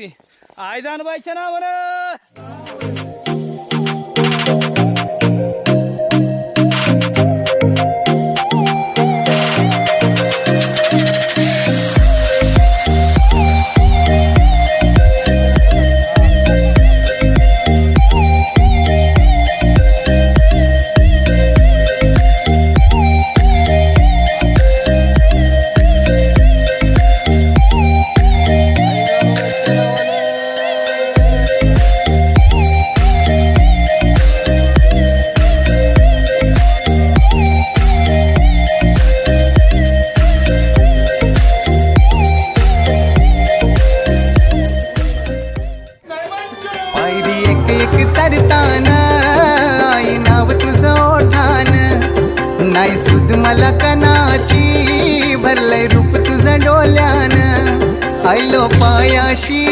की आयदान बाईच्या नावानं. एक एक चढताना. आई नाव तुझं ओठान. नाही सुद मला कनाची भरलंय रूप तुझं डोल्यान. आयलो पायाशी